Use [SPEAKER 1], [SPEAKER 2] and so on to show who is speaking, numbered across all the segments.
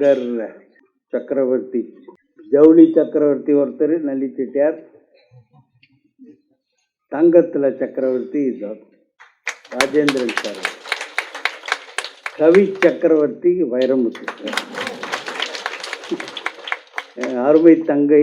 [SPEAKER 1] நகர் சக்கரவர்த்தி. ஜவுளி சக்கரவர்த்தி ஒருத்தர் நல்லி தங்கத்தில் சக்கரவர்த்தி ராஜேந்திரன் சார். கவி சக்கரவர்த்தி வைரமுத்து அருமை தங்கை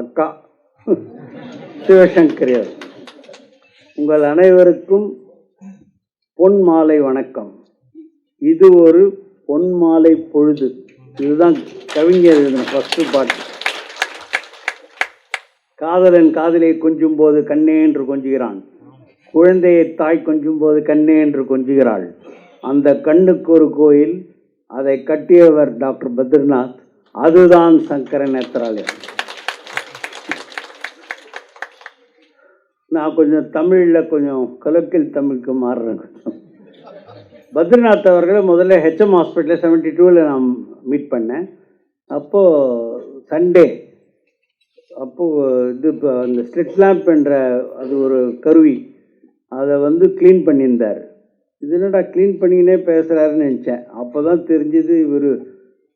[SPEAKER 1] அக்கா சிவசங்கர் உங்கள் அனைவருக்கும் பொன் மாலை வணக்கம். இது ஒரு பொன் மாலை பொழுது. இதுதான் கவிஞர் எழுதின ஃபஸ்ட்டு பாட்டு. காதலன் காதலை கொஞ்சும் போது கண்ணே என்று கொஞ்சுகிறான். குழந்தையை தாய் கொஞ்சும் போது கண்ணே என்று கொஞ்சுகிறாள். அந்த கண்ணுக்கு ஒரு கோயில் அதை கட்டியவர் டாக்டர் பத்ரிநாத். அதுதான் சங்கர நேத்திராலயம். நான் கொஞ்சம் தமிழில் கொஞ்சம் கலக்கில் தமிழுக்கு மாறுறேன். கொஞ்சம் பத்ரிநாத் அவர்களை முதல்ல ஹெச்எம் ஹாஸ்பிட்டலில் செவன்ட்டி டூவில் நான் மீட் பண்ணேன். அப்போது சண்டே அப்போது இது இப்போ அந்த ஸ்ட்ரிட் லேம்ப் என்ற அது ஒரு கருவி அதை வந்து க்ளீன் பண்ணியிருந்தார். இது என்னடா க்ளீன் பண்ணிக்கினே பேசுகிறாருன்னு நினச்சேன். அப்போ தான் தெரிஞ்சது இவர்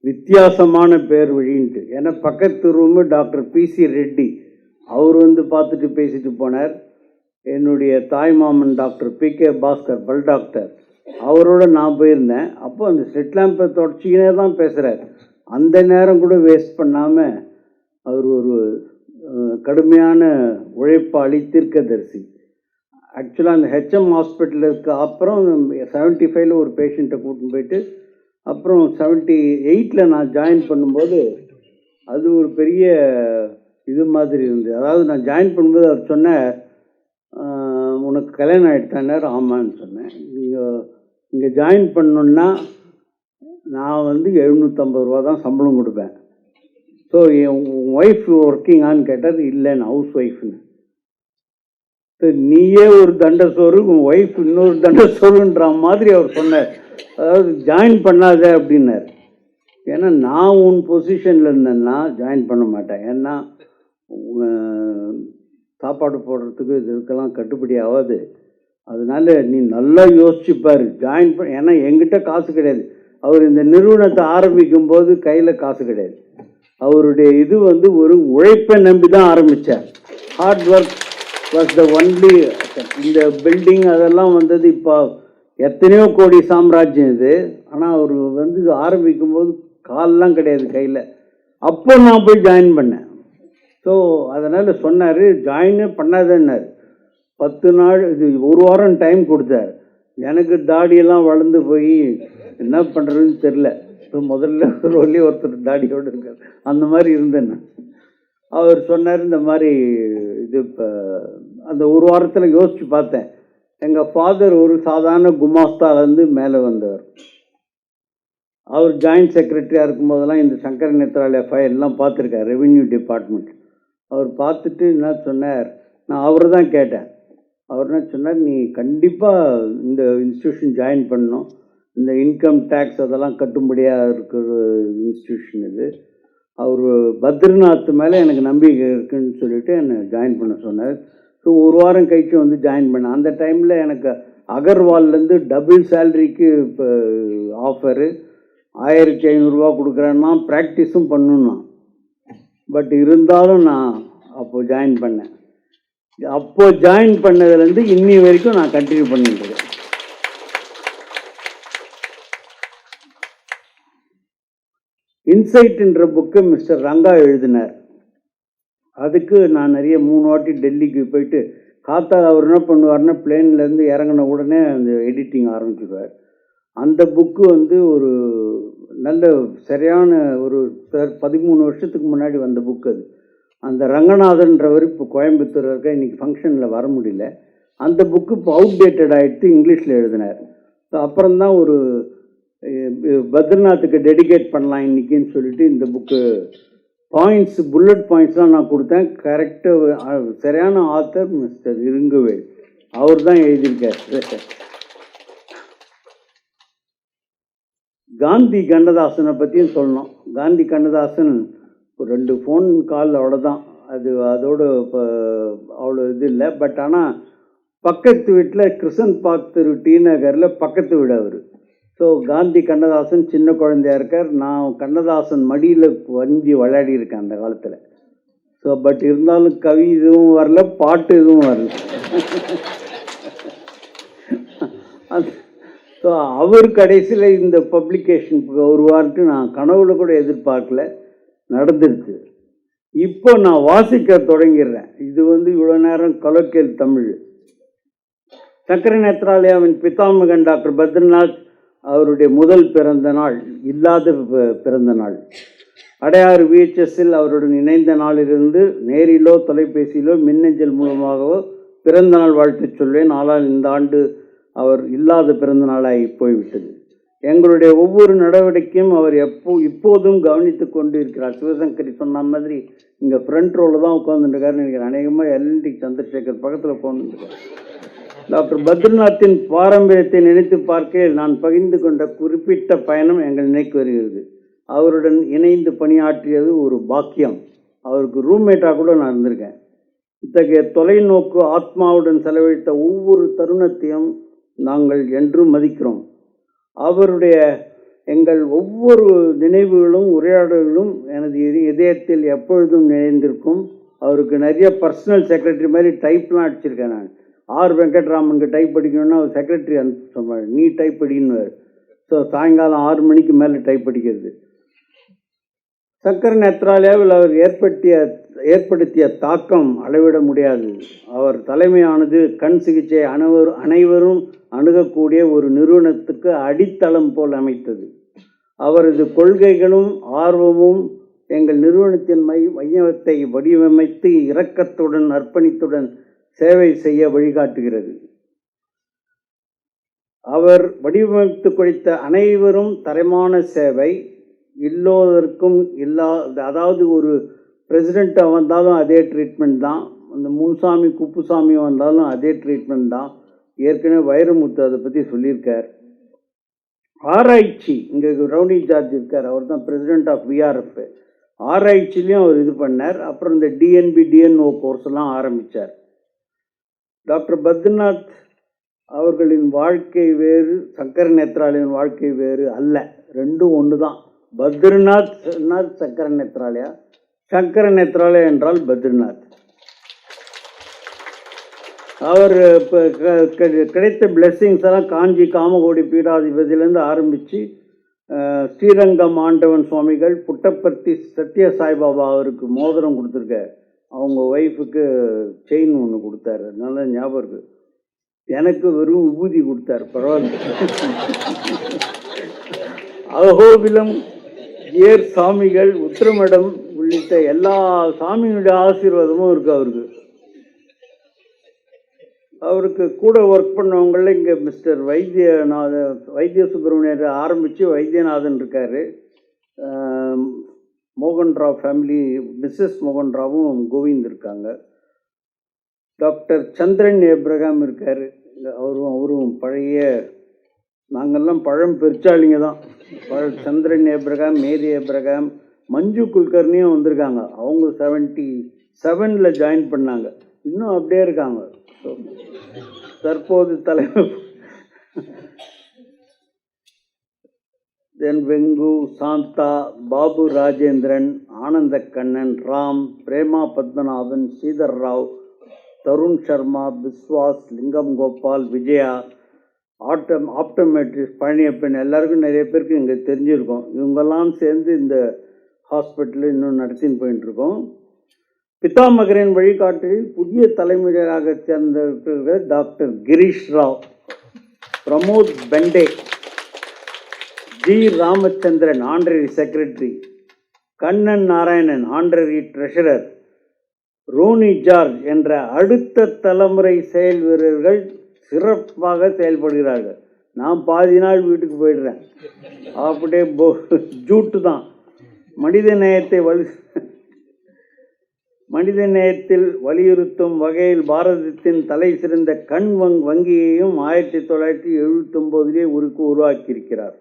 [SPEAKER 1] வித்தியாசமான பேர் வழின்ட்டு. ஏன்னா பக்கத்து ரூமு டாக்டர் பிசி ரெட்டி அவர் வந்து பார்த்துட்டு பேசிட்டு போனார். என்னுடைய தாய் மாமன் டாக்டர் பி கே பாஸ்கர் பல் டாக்டர் அவரோட நான் போயிருந்தேன். அப்போ அந்த ஸ்ட்ரிட் லேம்பை தொடச்சிக்கினே தான் பேசுகிறார் அந்த நேரம் கூட வேஸ்ட் பண்ணாமல் அவர் ஒரு கடுமையான உழைப்பாளி தீர்க்கதரிசி ஆக்சுவலாக அந்த ஹெச்எம் ஹாஸ்பிட்டலுக்கு அப்புறம் செவன்ட்டி ஃபைவ்ல ஒரு பேஷண்ட்டை கூட்டின்னு போயிட்டு அப்புறம் செவன்ட்டி எயிட்டில் நான் ஜாயின் பண்ணும்போது அது ஒரு பெரிய இது மாதிரி இருந்தது. அதாவது நான் ஜாயின் பண்ணும்போது அவர் சொன்ன உனக்கு கல்யாணம் ஆகிட்டானார் ஆமான்னு சொன்னேன். நீங்கள் இங்கே ஜாயின் பண்ணணுன்னா நான் வந்து எழுநூற்றம்பது ரூபா தான் சம்பளம் கொடுப்பேன். ஸோ என் ஒய்ஃப் ஒர்க்கிங்கான்னு கேட்டார் இல்லைன்னு ஹவுஸ் ஒய்ஃப்னு நீயே ஒரு தண்ட சோறு உன் ஒய்ஃப் இன்னொரு தண்ட சோறுன்ற மாதிரி அவர் சொன்னார். அதாவது ஜாயின் பண்ணாத அப்படின்னார். ஏன்னா நான் உன் பொசிஷனில் இருந்தேன்னா ஜாயின் பண்ண மாட்டேன். ஏன்னா சாப்பாடு போடுறதுக்கு இதுக்கெல்லாம் கட்டுப்படி ஆகாது. அதனால நீ நல்லா யோசிச்சுப்பார் ஜாயின் பண்ண ஏன்னா எங்கிட்ட காசு கிடையாது. அவர் இந்த நிறுவனத்தை ஆரம்பிக்கும் போது கையில் காசு கிடையாது. அவருடைய இது வந்து ஒரு உழைப்பை நம்பி தான் ஆரம்பித்தார் hard work was the only இந்த பில்டிங் அதெல்லாம் வந்தது இப்போ எத்தனையோ கோடி சாம்ராஜ்யம் இது. ஆனால் அவர் வந்து ஆரம்பிக்கும் போது கால்லாம் கிடையாது கையில். அப்போ நான் போய் ஜாயின் பண்ணேன். ஸோ அதனால் சொன்னார் ஜாயினே பண்ணாதேன்னார். பத்து நாள் இது ஒரு வாரம் டைம் கொடுத்தார். எனக்கு தாடியெல்லாம் வளர்ந்து போய் என்ன பண்ணுறதுன்னு தெரில இப்போ முதல்ல ஒரு ஒருத்தர் தாடியோடு இருக்கார். அந்த மாதிரி இருந்தேன் அவர் சொன்னார் இந்த மாதிரி இது இப்போ அந்த ஒரு வாரத்தில் யோசித்து பார்த்தேன். எங்கள் ஃபாதர் ஒரு சாதாரண குமாஸ்தாலேருந்து மேலே வந்தவர். அவர் ஜாயிண்ட் செக்ரட்டரியாக இருக்கும்போதெல்லாம் இந்த சங்கர நேத்ராலய ஃபைல்லாம் பார்த்துருக்கார் ரெவென்யூ டிபார்ட்மெண்ட் அவர் பார்த்துட்டு என்ன சொன்னார்? நான் அவரை தான் கேட்டேன். அவர் என்ன சொன்னார்? நீ கண்டிப்பாக இந்த இன்ஸ்டியூஷன் ஜாயின் பண்ணணும். இந்த இன்கம் டேக்ஸ் அதெல்லாம் கட்டும்படியாக இருக்கிற இன்ஸ்டியூஷன் இது. அவர் பத்ரிநாத் மேலே எனக்கு நம்பிக்கை இருக்குன்னு சொல்லிட்டு என்னை ஜாயின் பண்ண சொன்னார். ஸோ ஒரு வாரம் கழிச்சு வந்து ஜாயின் பண்ணேன். அந்த டைமில் எனக்கு அகர்வால்லேருந்து டபுள் சேலரிக்கு இப்போ ஆஃபரு ஆயிரத்தி ஐநூறுரூவா கொடுக்குறேன்னா ப்ராக்டிஸும் பண்ணணும் பட் இருந்தாலும் நான் அப்போது ஜாயின் பண்ணேன். அப்போ ஜாயின் பண்ணதுலேருந்து இன்னி வரைக்கும் நான் கண்டினியூ பண்ணிட்டு இன்சைட்ன்ற புக்கு மிஸ்டர் ரங்கா எழுதினார். அதுக்கு நான் நிறைய மூணு வாட்டி டெல்லிக்கு போயிட்டு காத்தா அவர் என்ன பண்ணுவார்னா பிளேன்லேருந்து இறங்கின உடனே அந்த எடிட்டிங் ஆரம்பிச்சிடுவார். அந்த புக்கு வந்து ஒரு நல்ல சரியான ஒரு பதிமூணு வருஷத்துக்கு முன்னாடி வந்த புக் அது. அந்த ரங்கநாதன்றவர் இப்போ கோயம்புத்தூர் இருக்க இன்றைக்கி ஃபங்க்ஷனில் வர முடியல. அந்த புக்கு இப்போ அவுடேட்டட் ஆகிடுத்து இங்கிலீஷில் எழுதினார். ஸோ அப்புறம்தான் ஒரு பத்ரிநாத்துக்கு டெடிகேட் பண்ணலாம் இன்றைக்கின்னு சொல்லிட்டு இந்த புக்கு பாயிண்ட்ஸ் புல்லட் பாயிண்ட்ஸ்லாம் நான் கொடுத்தேன். கரெக்டாக சரியான ஆத்தர் மிஸ்டர் இருங்குவேல். அவர் தான் எழுதியிருக்கார். காந்தி கண்ணதாசனை பற்றியும் சொல்லணும். காந்தி கண்ணதாசன் ஒரு ரெண்டு ஃபோன் கால் அவ்வளோதான் அது அதோடு இப்போ அவ்வளோ இது இல்லை. பட் ஆனால் பக்கத்து வீட்டில் கிருஷ்ணன் பாக் திரு டி நகரில் பக்கத்து வீடு அவர். ஸோ காந்தி கண்ணதாசன் சின்ன குழந்தையா இருக்கார். நான் கண்ணதாசன் மடியில் வஞ்சி விளையாடி இருக்கேன் அந்த காலத்தில். ஸோ பட் இருந்தாலும் கவி இதுவும் வரல பாட்டு இதுவும் வரல. ஸோ அவர் கடைசியில் இந்த பப்ளிகேஷனுக்கு வருவார்ட்டு நான் கனவுல கூட எதிர்பார்க்கல. நடந்துருச்சு இப்போ நான் வாசிக்க தொடங்கிடுறேன். இது வந்து இவ்வளோ நேரம் கலோக்கியல் தமிழ். சக்கர நேத்ராலயாவின் பிதாமகன் டாக்டர் பத்ரிநாத் அவருடைய முதல் பிறந்த நாள் இல்லாத பிறந்த நாள். அடையாறு விஹெச்எஸ்ஸில் அவருடன் இணைந்த நாளிலிருந்து நேரிலோ தொலைபேசியிலோ மின்னஞ்சல் மூலமாகவோ பிறந்த நாள் வாழ்த்து சொல்வேன். ஆனால் இந்த ஆண்டு அவர் இல்லாத பிறந்த நாளாகி போய்விட்டது. எங்களுடைய ஒவ்வொரு நடவடிக்கையும் அவர் எப்போ இப்போதும் கவனித்து கொண்டு இருக்கிறார் சிவசங்கரி சொன்ன மாதிரி இங்கே ஃப்ரண்ட் ரோவில் தான் உட்காந்துருக்காருன்னு நினைக்கிறேன். அநேகமாக எல்என்டி சந்திரசேகர் பக்கத்தில் உட்காந்துருக்கார் டாக்டர் பத்ரிநாத்தின் பாரம்பரியத்தை நினைத்து பார்க்கையில் நான் பகிர்ந்து கொண்ட குறிப்பிட்ட பயணம் எங்கள் நினைக்கு வருகிறது. அவருடன் இணைந்து பணியாற்றியது ஒரு பாக்கியம். அவருக்கு ரூம்மேட்டாக கூட நான் இருந்திருக்கேன். இத்தகைய தொலைநோக்கு ஆத்மாவுடன் செலவழித்த ஒவ்வொரு தருணத்தையும் நாங்கள் என்றும் மதிக்கிறோம். அவருடைய எங்கள் ஒவ்வொரு நினைவுகளும் உரையாடல்களும் எனது இதயத்தில் எப்பொழுதும் நினைந்திருக்கும் அவருக்கு நிறைய பர்சனல் செக்ரட்டரி மாதிரி டைப்லாம் அடிச்சிருக்கேன் நான். ஆர். வெங்கட்ராமனுக்கு டைப் படிக்கணும்னா அவர் செக்ரட்டரி அனுப்ப சொன்னார் நீ டைப் படின்னு ஸோ சாயங்காலம் ஆறு மணிக்கு மேலே டைப் படிக்கிறது சக்கர நேத்ராலயாவில் அவர் ஏற்படுத்திய ஏற்படுத்திய தாக்கம் அளவிட முடியாது. அவர் தலைமையானது கண் சிகிச்சை அனைவரும் அனைவரும் அணுகக்கூடிய ஒரு நிறுவனத்துக்கு அடித்தளம் போல் அமைத்தது. அவரது கொள்கைகளும் ஆர்வமும் எங்கள் நிறுவனத்தின் மை மையத்தை வடிவமைத்து இரக்கத்துடன் அர்ப்பணித்துடன் சேவை செய்ய வழிகாட்டுகிறது. அவர் வடிவமைத்து கொடுத்த அனைவரும் தரமான சேவை எல்லோருக்கும் இல்லா அதாவது ஒரு பிரசிடெண்ட்டாக வந்தாலும் அதே ட்ரீட்மெண்ட் தான். அந்த முன்சாமி குப்புசாமி வந்தாலும் அதே ட்ரீட்மெண்ட் தான். ஏற்கனவே வைரமுத்து அதை பற்றி சொல்லியிருக்கார். ஆராய்ச்சி இங்கே ரவுடி ஜார்ஜ் இருக்கார் அவர் தான் பிரசிடெண்ட் ஆஃப் விஆர்எஃப் ஆராய்ச்சிலையும் அவர் இது பண்ணார். அப்புறம் இந்த டிஎன்பி டிஎன்ஓ கோர்ஸ் எல்லாம் ஆரம்பித்தார் டாக்டர் பத்ரிநாத் அவர்களின் வாழ்க்கை வேறு சங்கர நேத்ராலயின் வாழ்க்கை வேறு அல்ல. ரெண்டும் ஒன்று தான் பத்ரிநாத் சக்கர நேத்ராலயா? சக்கர நேத்ராலயா என்றால் பத்ரிநாத். அவர் இப்போ கிடைத்த பிளெஸ்ஸிங்ஸ் எல்லாம் காஞ்சி காமகோடி பீடாதிபதியிலேருந்து ஆரம்பித்து ஸ்ரீரங்கம் ஆண்டவன் சுவாமிகள் புட்டப்பர்த்தி சத்ய சாய்பாபா அவருக்கு மோதிரம் கொடுத்துருக்க அவங்க ஒய்ஃபுக்கு செயின் ஒன்று கொடுத்தாரு. நல்ல ஞாபகம் இருக்குது எனக்கு வெறும் விபூதி கொடுத்தார். பரவாயில்ல. அகோபிலம் ஏர் சாமிகள் உத்திரமடம் உள்ளிட்ட எல்லா சாமியினுடைய ஆசீர்வாதமும் இருக்கு அவருக்கு. அவருக்கு கூட ஒர்க் பண்ணவங்கள இங்கே மிஸ்டர் வைத்தியநாத வைத்திய சுப்பிரமணியர் ஆரம்பித்து வைத்தியநாதன் இருக்கார். மோகன்ராவ் ஃபேமிலி மிஸ்ஸஸ் மோகன் ராவும் கோவிந்த் இருக்காங்க. டாக்டர் சந்திரன் ஏப்ரகாம் இருக்கார். அவரும் அவரும் பழைய நாங்கள்லாம் பழம் பெருச்சாளிங்க தான். சந்திரன் ஏப்ரகாம் மேரி ஏப்ரகாம் மஞ்சு குல்கர்னியும் வந்திருக்காங்க. அவங்க செவன்ட்டி செவனில் ஜாயின் பண்ணாங்க. இன்னும் அப்படியே இருக்காங்க. தற்போது தலைவர் தென் வெங்கு சாந்தா பாபு ராஜேந்திரன் ஆனந்த கண்ணன் ராம் பிரேமா பத்மநாபன் ஸ்ரீதர் ராவ் தருண் சர்மா பிஸ்வாஸ் லிங்கம் கோபால் விஜயா ஆட்டம் ஆப்டோமெட்ரிஸ்ட் பழனியப்பன் எல்லாருக்கும் நிறைய பேருக்கு இங்கே தெரிஞ்சிருக்கோம். இவங்கெல்லாம் சேர்ந்து இந்த ஹாஸ்பிட்டலில் இன்னும் நடத்தின்னு போயிட்டுருக்கோம் பித்தாமகரின் பிதாமகரின் வழிகாட்டில் புதிய தலைமுறையாக சேர்ந்த doctor Girish Rao Pramod Pende G. Ramachandran honorary secretary Kannan Narayanan honorary treasurer Ronnie George என்ற அடுத்த தலைமுறை செயல் வீரர்கள் சிறப்பாக செயல்படுகிறார்கள். நான் பாதி நாள் வீட்டுக்கு போயிடுறேன். அப்படியே போ. ஜூட்டு தான். மனித நேயத்தை வலி மனித நேயத்தில் வலியுறுத்தும் வகையில் பாரதத்தின் தலை சிறந்த கண் வங் வங்கியையும் ஆயிரத்தி தொள்ளாயிரத்தி எழுபத்தொம்போதிலே உருக்கு உருவாக்கியிருக்கிறார்.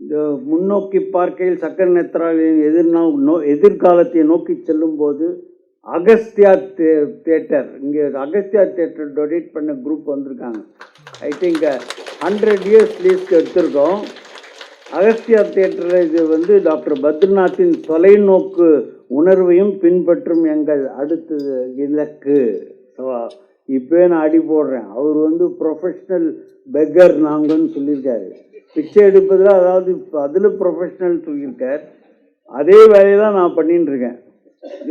[SPEAKER 1] இந்த முன்னோக்கி பார்க்கையில் சக்கர நேத்ராலின் எதிர்நா நோ எதிர்காலத்தை நோக்கி செல்லும்போது அகஸ்தியா தே தேட்டர். இங்கே அகஸ்தியா தேட்டர் டொனேட் பண்ண குரூப் வந்திருக்காங்க. ஐ திங்க் ஹண்ட்ரட் இயர்ஸ் லீஸ்க்கு எடுத்திருக்கோம். அகஸ்தியா தேட்டரில் இது வந்து டாக்டர் பத்ரிநாத்தின் தொலைநோக்கு உணர்வையும் பின்பற்றும் எங்கள் அடுத்தது இலக்கு. ஸோ இப்போயே நான் அடி போடுறேன். அவர் வந்து ப்ரொஃபஷ்னல் பெக்கர் நாங்கன்னு சொல்லியிருக்காரு. பிச்சை எடுப்பதில் அதாவது இப்போ அதில் ப்ரொஃபஷ்னல் சொல்லியிருக்கார் அதே வேலையை தான் நான் பண்ணின்னு இருக்கேன்.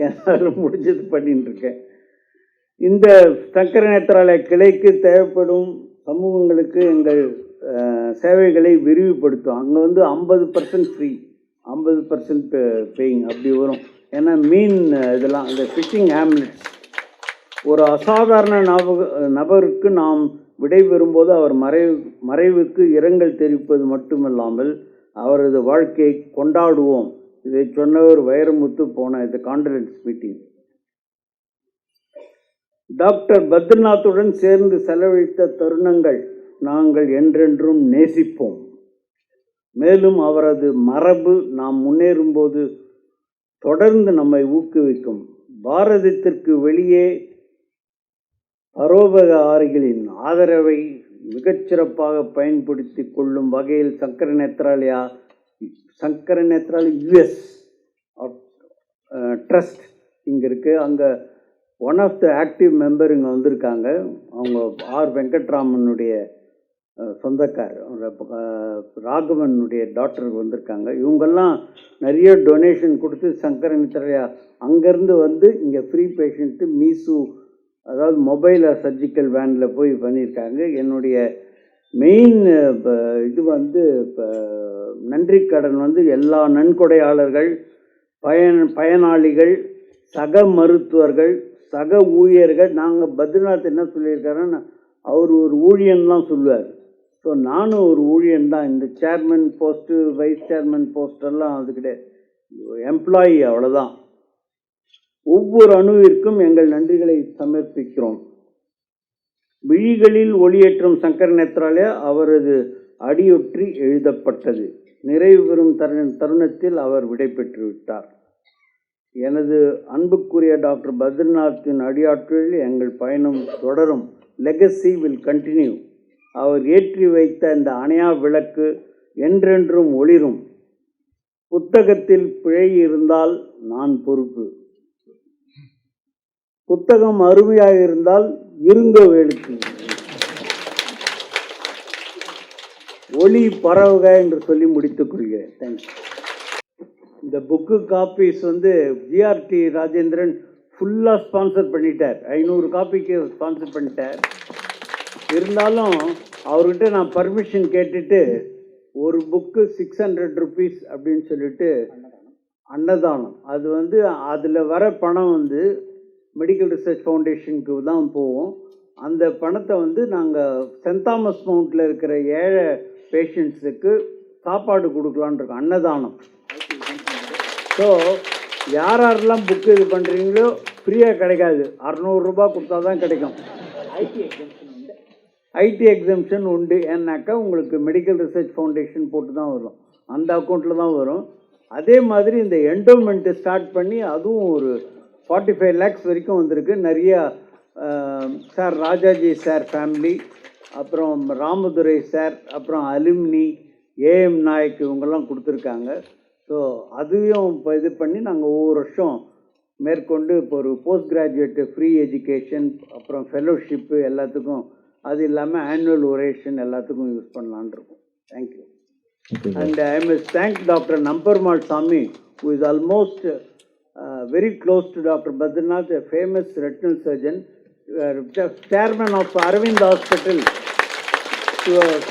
[SPEAKER 1] என்னால் முடிஞ்சது பண்ணிட்டு இருக்கேன் இந்த சக்கர நேத்திராலய கிளைக்கு தேவைப்படும் சமூகங்களுக்கு எங்கள் சேவைகளை விரிவுபடுத்தும் அங்கே வந்து ஐம்பது பர்சன்ட் ஃப்ரீ ஐம்பது பர்சன்ட் பேயிங் அப்படி வரும். ஏன்னா மீன் இதெல்லாம் இந்த ஃபிஷிங் ஹேம்லெட்ஸ் ஒரு அசாதாரண நப நபருக்கு நாம் விடைபெறும்போது அவர் மறைவு மறைவுக்கு இரங்கல் தெரிவிப்பது மட்டுமல்லாமல் அவரது வாழ்க்கையை கொண்டாடுவோம். இதை சொன்னவர் வைரமுத்து போன இந்த கான்ஃபரன்ஸ் மீட்டிங் டாக்டர் பத்ரிநாத்துடன் சேர்ந்து செலவழித்த தருணங்கள் நாங்கள் என்றென்றும் நேசிப்போம். மேலும் அவரது மரபு நாம் முன்னேறும்போது தொடர்ந்து நம்மை ஊக்குவிக்கும். பாரதத்திற்கு வெளியே பரோபகாரிகளின் ஆதரவை மிகச்சிறப்பாக பயன்படுத்தி கொள்ளும் வகையில் சக்கர நேத்ராலயா சங்கர நேத்ரால் யுஎஸ் ட்ரஸ்ட் uh, இங்கே இருக்குது அங்கே one of the active member இங்கே வந்திருக்காங்க. அவங்க ஆர் வெங்கட்ராமனுடைய uh, சொந்தக்காரர். சொந்தக்கார் uh, ராகவனுடைய டாக்டர் வந்திருக்காங்க. இவங்கெல்லாம் நிறைய டொனேஷன் கொடுத்து சங்கரநித்ரையா அங்கேருந்து வந்து இங்கே ஃப்ரீ பேஷண்ட்டு மீசு அதாவது மொபைலில் சர்ஜிக்கல் வேனில் போய் பண்ணியிருக்காங்க. என்னுடைய மெயின் uh, இப்போ இது வந்து இப்போ நன்றி கடன் வந்து எல்லா நன்கொடையாளர்கள் பயன் பயனாளிகள் சக மருத்துவர்கள் சக ஊழியர்கள் நாங்கள் பத்ரிநாத் என்ன சொல்லியிருக்காருன்னா அவர் ஒரு ஊழியன் தான் சொல்லுவார். ஸோ நானும் ஒரு ஊழியன் தான். இந்த சேர்மன் போஸ்ட்டு வைஸ் சேர்மன் போஸ்டெல்லாம் அது கிடையாது. எம்ப்ளாயி அவ்வளோதான் ஒவ்வொரு அணுவிற்கும் எங்கள் நன்றிகளை சமர்ப்பிக்கிறோம். விழிகளில் ஒளியேற்றும் சங்கர நேத்ராலே அவரது அடியொற்றி எழுதப்பட்டது. நிறைவு பெறும் தருண தருணத்தில் அவர் விடை பெற்றுவிட்டார். எனது அன்புக்குரிய டாக்டர் பத்ரிநாத்தின் அடியாற்றில் எங்கள் பயணம் தொடரும். லெகசி வில் கண்டினியூ அவர் ஏற்றி வைத்த இந்த அணையா விளக்கு என்றென்றும் ஒளிரும். புத்தகத்தில் பிழை இருந்தால் நான் பொறுப்பு. புத்தகம் அருமையாக இருந்தால் இருங்க வேலுக்கு. ஒளி பரவுக என்று சொல்லி முடித்துக் கொள்கிறேன். தேங்க்ஸ் இந்த புக்கு காப்பீஸ் வந்து ஜிஆர்டி ராஜேந்திரன் ஃபுல்லாக ஸ்பான்சர் பண்ணிட்டார். ஐநூறு காப்பிக்கு ஸ்பான்சர் பண்ணிட்டார். இருந்தாலும் அவர்கிட்ட நான் பர்மிஷன் கேட்டுட்டு ஒரு புக்கு சிக்ஸ் ஹண்ட்ரட் ருபீஸ் அப்படின்னு சொல்லிட்டு அன்னதானம். அது வந்து அதில் வர பணம் வந்து மெடிக்கல் ரிசர்ச் ஃபவுண்டேஷனுக்கு தான் போவோம். அந்த பணத்தை வந்து நாங்கள் சென்ட் தாமஸ் மவுண்டில் இருக்கிற ஏழை பேஷண்ட்ஸுக்கு சாப்பாடு கொடுக்கலான்னு இருக்கோம். அன்னதானம். ஸோ யார் யாரெல்லாம் புக்கு இது பண்ணுறீங்களோ ஃப்ரீயாக கிடைக்காது. அறநூறுரூபா கொடுத்தா தான் கிடைக்கும். ஐடி எக்ஸம்ஷன் உண்டு. ஏன்னாக்கா உங்களுக்கு மெடிக்கல் ரிசர்ச் ஃபவுண்டேஷன் போட்டு தான் வரும். அந்த அக்கௌண்ட்டில் தான் வரும். அதே மாதிரி இந்த என்டோமெண்ட்டு ஸ்டார்ட் பண்ணி அதுவும் ஒரு ஃபார்ட்டி ஃபைவ் லேக்ஸ் வரைக்கும் வந்திருக்கு. நிறையா சார் ராஜாஜி சார் ஃபேமிலி அப்புறம் ராமதுரை சார் அப்புறம் அலுமினி ஏஎம் நாயக் இவங்கெல்லாம் கொடுத்துருக்காங்க. ஸோ அதையும் இப்போ இது பண்ணி நாங்கள் ஒவ்வொரு வருஷம் மேற்கொண்டு இப்போ ஒரு போஸ்ட் கிராஜுவேட் ஃப்ரீ எஜுகேஷன் அப்புறம் ஃபெலோஷிப்பு எல்லாத்துக்கும் அது இல்லாமல் ஆனுவல் ஒரேஷன் எல்லாத்துக்கும் யூஸ் பண்ணலான் இருக்கோம். Thank you And I must thank Dr. Namparmal Swami, who is almost uh, very close to Dr. Badrinath, a famous retinal surgeon, uh, chairman of Arvind Hospital, to uh,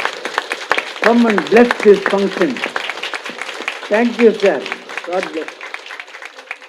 [SPEAKER 1] come and bless this function. Thank you, sir. God bless.